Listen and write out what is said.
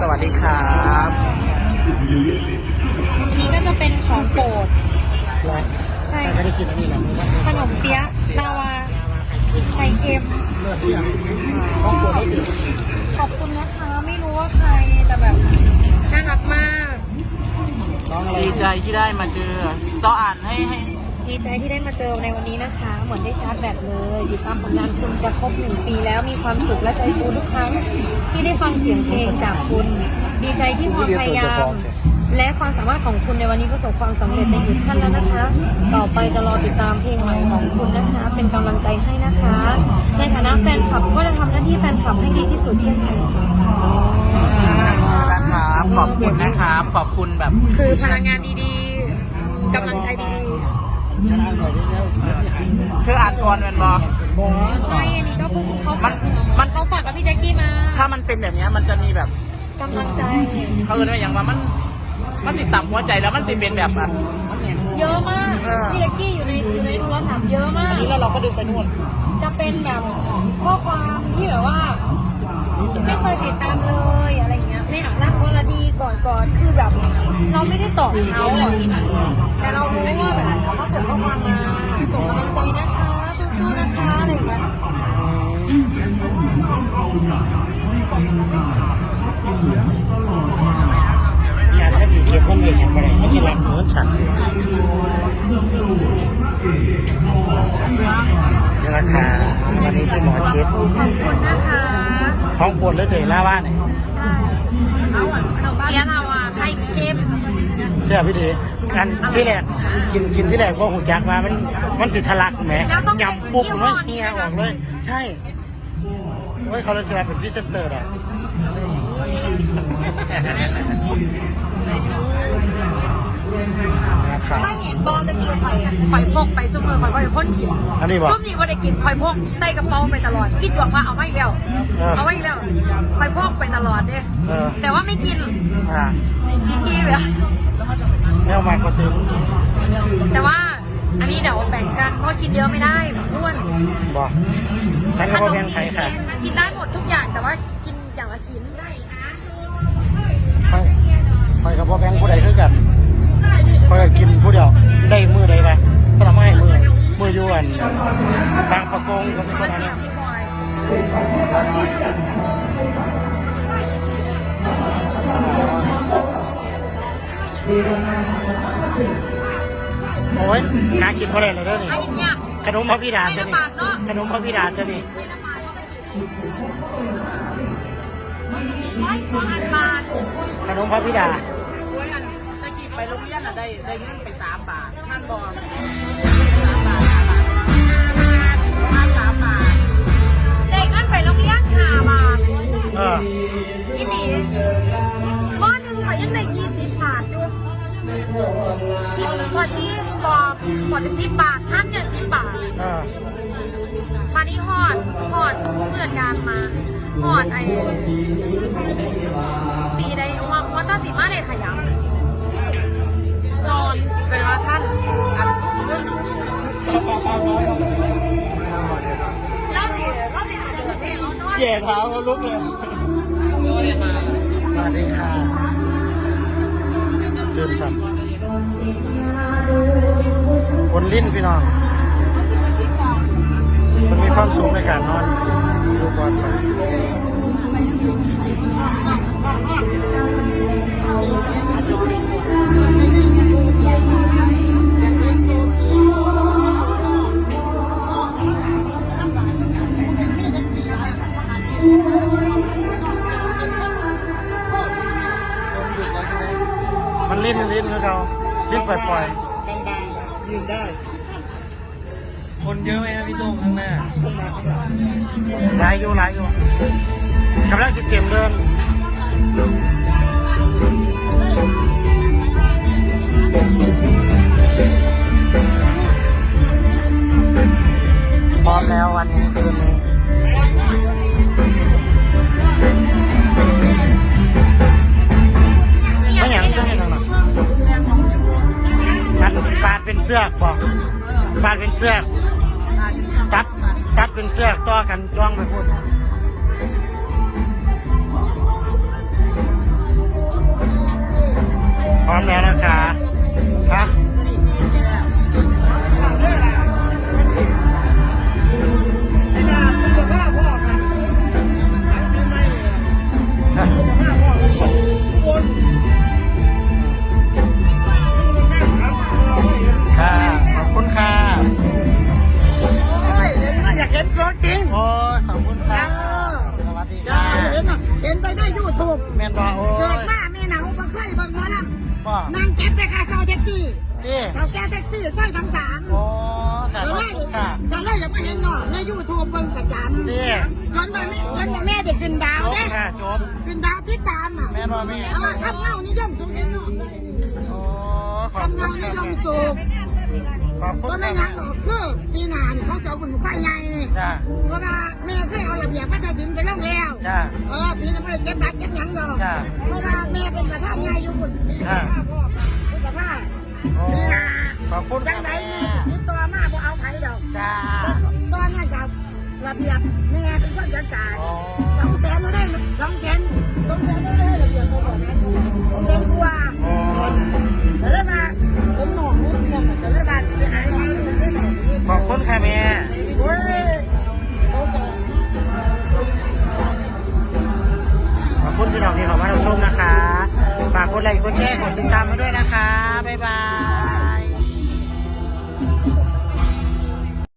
สวัสดีครับนี่ก็จะเป็นของโปรด ใช่ ไม่ได้กินอันนี้หรอกขนมเปี๊ยะนาวาไข่เค็มเลือดที่ยังต้องปวดได้ดื่มขอบคุณนะคะ ไม่รู้ว่าใคร แต่แบบ น่ารักมาก น้องอะไรดีใจที่ได้มาเจอซออ่านให้ให้ ดีใจที่ได้มาเจอในวันนี้นะคะ เหมือนได้ชาร์จแบตเลยติดตามผลงานคุณจะครบหนึ่งปีแล้วมีความสุขและใจฟูทุกครั้ง ที่ได้ฟังเสียงเพลงจากคุณ ดีใจที่ความพยายาม และความสามารถของคุณในวันนี้ประสบความสำเร็จในอีกขั้นแล้วนะคะ ต่อไปจะรอติดตามเพลงใหม่ของคุณนะคะ เป็นกำลังใจให้นะคะ ในฐานะแฟนคลับก็จะทำหน้าที่แฟนคลับให้ดีที่สุดเช่นกันค่ะนะครับขอบคุณนะครับขอบคุณแบบ คือพลังงานดีๆกำลังใจดีช นะหน่อยได้แล้วเสียหายเธออ่านก่อนเป็นบอบอๆไม่อันนี้ก็เพิ่งเขามัฝานกมันเขาฝากกับพี่แจ็คกี้มาถ้ามันเป็นแบบเนี้ยมันจะมีแบบกำลังใจ เขาเรียกว่าอย่างว่ามัน มันติดต่ำหัวใจแล้วมันจะเป็นแบบแบบมันเนี่ย เยอะมากเออ พี่แจ็คกี้อยู่ในอยู่ในโทรศัพท์เยอะมากอันนี้แล้วเราก็ดึงไปนู่น จะเป็นแบบข้อความที่แบบว่า ไม่เคยติดตามเลย ก่อนคือแบบ เราไม่ได้ตอบเขาอะแต่เรารู้ว่าแบบเขาส่งข้อความมาส่งกำลังใจนะคะสู้ๆนะคะอะไรอย่างเงี้ยอยากให้สีเขียวพ่นเลยฉันไปไหนไม่ใช่รักเหมือนฉันนี่ราคาวันนี้ที่หมอเช็ดขอบคุณนะคะห้องปวดเลยเถอะล่าบ้านเนี่ย เปี๊ยะเราอะไข่เค็มเสื้อพี่ดีอันที่แรกกินกินที่แรกว่าหูจักมามันมันสิทะลักแหมยำปุ๊บมันเงียออกเลย ใช่เฮ้ยเขาเลยจะมาเป็นพรีเซนเตอร์อะ ถ้าเห็นบอลตะกี้ข่อยข่อยพกไปซุมือข่อยก็จะค้นกินอันนี้บอกส้มนี่ว่าได้กินข่อยพกใส่กระเป๋าไปตลอดกี่จวกว่าเอาไว้อีกแล้ว เออเอาไว้อีกแล้วข่อยพกไปตลอดเด้เออ แต่ว่าไม่กินอ่าทีทีเลยแนวมาก็ตึงแต่ว่าอันนี้เดี๋ยวแบ่งกันเพราะกินเยอะไม่ได้อ้วนบอกฉันก็บ่แบ่งใครค่ะกินได้หมดทุกอย่างแต่ว่ากินอย่างละชิ้นได้คอยคอยกับบ่แบ่งผู้ใดคือกัน คอยกินผู้เดียวได้มือใดไปก็ทำให้มือมืออยวนบางประกงก็มีคมานอันชิมนี้โอ้ยน่ากินเพราะอะไรเลยเด้อนี่อันนี้เนี่ยขนมพระพิดาตัวนี้ไม่ขนมพระพิดาตัวนี้ร้อยสองอันบาทขนมพระพิดาโอ้ยอัน ไปโรงเรียนอะได้ได้เงินไปสามบาทท่านบอกสามบาทห้าบาทประมาณสามบาทเด็กนั่นไปโรงเรียนห้าบาทเออที่นี่หม้อหนึ่งไปยังได้ยี่สิบบาทอยู่สิบพอที่บอกพอได้สิบบาทท่านเนี่ยสิบบาทเออมานี่ฮอดฮอดเพื่อนยางมาฮอดไอ้ปีใดว่าว่าตาสีมา เล่าสิเล่าสิสิเดือดเท่เรานอนเจ็บเท้าเขาลุกเลยสวัสดีค่ะตื่นสั่นคนลิ้นพี่น้อง มันมีความสุขในการนอน ลิ้นลิ้นคือเขาลิ้นปล่อยปล่อยบางๆยืนได้คนเยอะไหมครับพี่โต้งข้างหน้าหลายอยู่หลายอยู่กำลังสิเตรียมเดิน เป็นเสื้อกบอกปาดเป็นเสื้อกตัดตัดเป็นเสื้อต่อกันจ้องไปพูด นบ่โอ้เกิดยมาแม่หนาวบ่เคยเบิ่งหมอลบ่ำนั่งเก็บแต่ค่าเช่าแท็กซี่นี่เราแก้แท็กซี่ซอยสามสามโอ้ค่ะเราขอบไล่คุณค่ะเราไล่อย่ามาเห็นหน่อในยูทูบเบิ่งประจำนี่ จนมาแม่จนมาแม่ได้ขึ้นดาวจบเด้ค่ะจบ ขึ้นดาวติดตามอะแม่นบ่แม่ เออทำเงานิยมสูงนิดหน่อยโอ้ ขอบทำคุณเงานิค่ะยมสูงขอบคุ ก็ณไม่ยัค่ะงหรอกคือปีหน้านี่เขาจะเอาบุญไฟใหญ่จ้าเพราะว่าแม่เคยเอาระเบียบพัฒนาดินไปลงแล้วจ้าเออปีนี้ไม่ได้เก็บบัตรเก็บหยังดอกจ้ะเพราะว่าแม่เป็นประธานใหญ่อยู่บุญปีหน้าพ่อเป็นประธานโอ้ปีหน้าขอบคุณจัค่ะงไดแม่มีติดตัวมาบ่เอาไผดอกจ้าตอนนั้นกับระเบียบแม่เป็นคนจัดการ ไลค์กดแชร์กดติดตามมาด้วยนะคะ บ๊ายบาย